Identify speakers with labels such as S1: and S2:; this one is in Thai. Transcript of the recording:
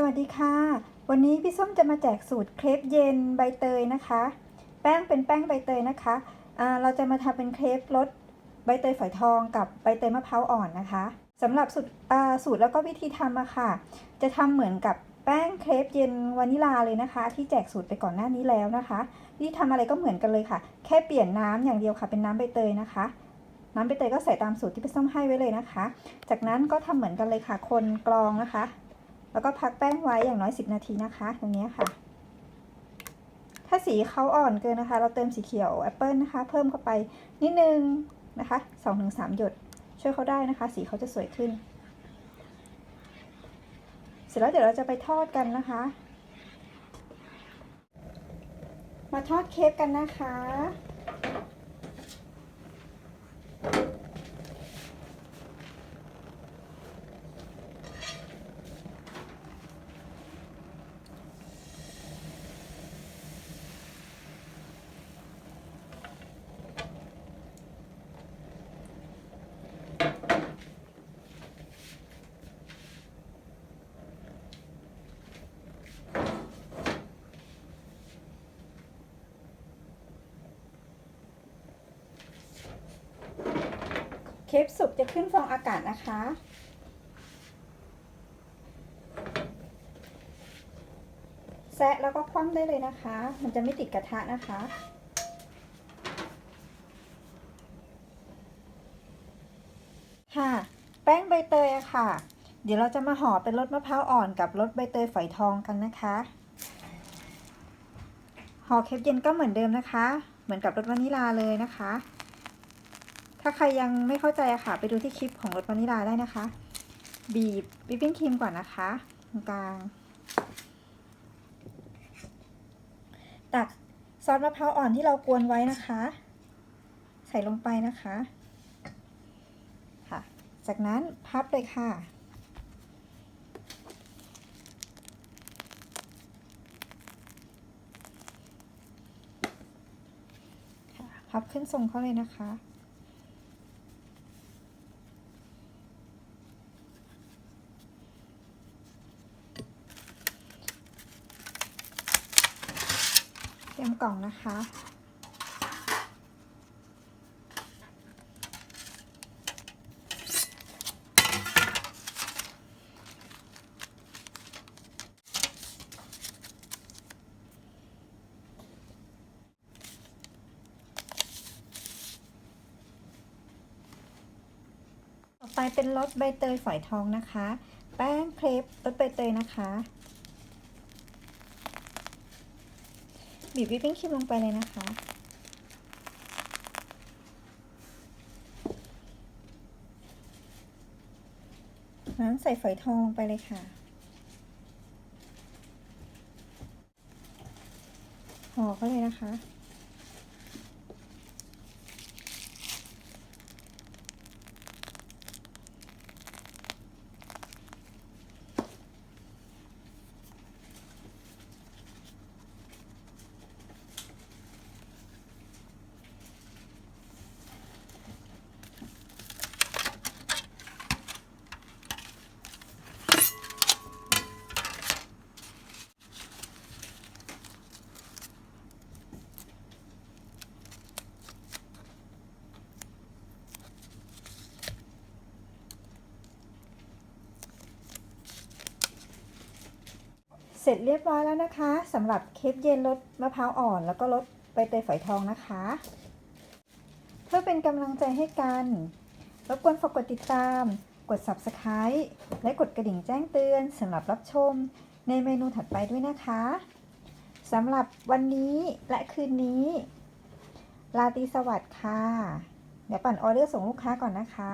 S1: สวัสดีค่ะ วันนี้พี่ส้มจะมาแจกสูตรเครปเย็นใบเตยนะคะ แป้งเป็นแป้งใบเตยนะคะอ่าเราจะมาทำเป็นเครปรสใบเตยฝอยทองกับใบเตยมะพร้าวอ่อนนะคะสำหรับสูตรสูตรแล้วก็วิธีทำอะค่ะ จะทำเหมือนกับแป้งเครปเย็นวานิลาเลยนะคะ ที่แจกสูตรไปก่อนหน้านี้แล้วนะคะวิธีทำอะไรก็เหมือนกันเลยค่ะ แค่เปลี่ยนน้ำอย่างเดียวค่ะ เป็นน้ำใบเตยนะคะ น้ำใบเตยก็ใส่ตามสูตรที่พี่ส้มให้ไว้เลยนะคะ จากนั้นก็ทำเหมือนกันเลยค่ะ คนกรองนะคะ แล้วก็พักแป้งไว้อย่างน้อย 10 นาทีนะคะ ตรงนี้ค่ะ ถ้าสีเขาอ่อนเกินนะคะ เราเติมสีเขียวแอปเปิลนะคะ เพิ่มเข้าไปนิดนึงนะคะ2-3หยด ช่วยเขาได้นะคะ สีเขาจะสวยขึ้น เสร็จแล้วเดี๋ยวเราจะไปทอดกันนะคะ มาทอดเค้กกันนะคะ เคปสุกจะขึ้นฟองอากาศนะคะ แซะแล้วก็คว่ำได้เลยนะคะ มันจะไม่ติดกระทะนะคะค่ะแป้งใบเตยอะค่ะ เดี๋ยวเราจะมาห่อเป็นรสมะพร้าวอ่อนกับรสใบเตยฝอยทองกันนะคะห่อเคปเย็นก็เหมือนเดิมนะคะ เหมือนกับรสวานิลาเลยนะคะ ถ้าใครยังไม่เข้าใจอะค่ะ ไปดูที่คลิปของรสวานิลาได้นะคะ บีบวิปปิ้งครีมก่อนนะคะตรงกลาง ตักซอสมะพร้าวอ่อนที่เรากวนไว้นะคะ ใส่ลงไปนะคะค่ะ จากนั้นพับเลยค่ะค่ะพับขึ้นทรงเขาเลยนะคะ รียมกล่องนะคะ ต่อไปเป็นรสใบเตยฝอยทองนะคะ แป้งเครปรสใบเตยนะคะ บีบวิปปิ้งครีมลงไปเลยนะคะ น้ำใส่ฝอยทองลงไปเลยค่ะ ห่อเขาเลยนะคะ ร็จเรียบร้อยแล้วนะคะสำหรับเคปเย็นรสมะพร้าวอ่อน แล้วก็รสใบเตยฝอยทองนะคะ เพื่อเป็นกำลังใจให้กันรบกวนฝากกดติดตาม กด subscribe และกดกระดิ่งแจ้งเตือนสำหรับรับชมในเมนูถัดไปด้วยนะคะสำหรับวันนี้และคืนนี้ ลาตีสวัสดิ์ค่ะ เดี๋ยวปั่นออเดอร์ส่งลูกค้าก่อนนะคะ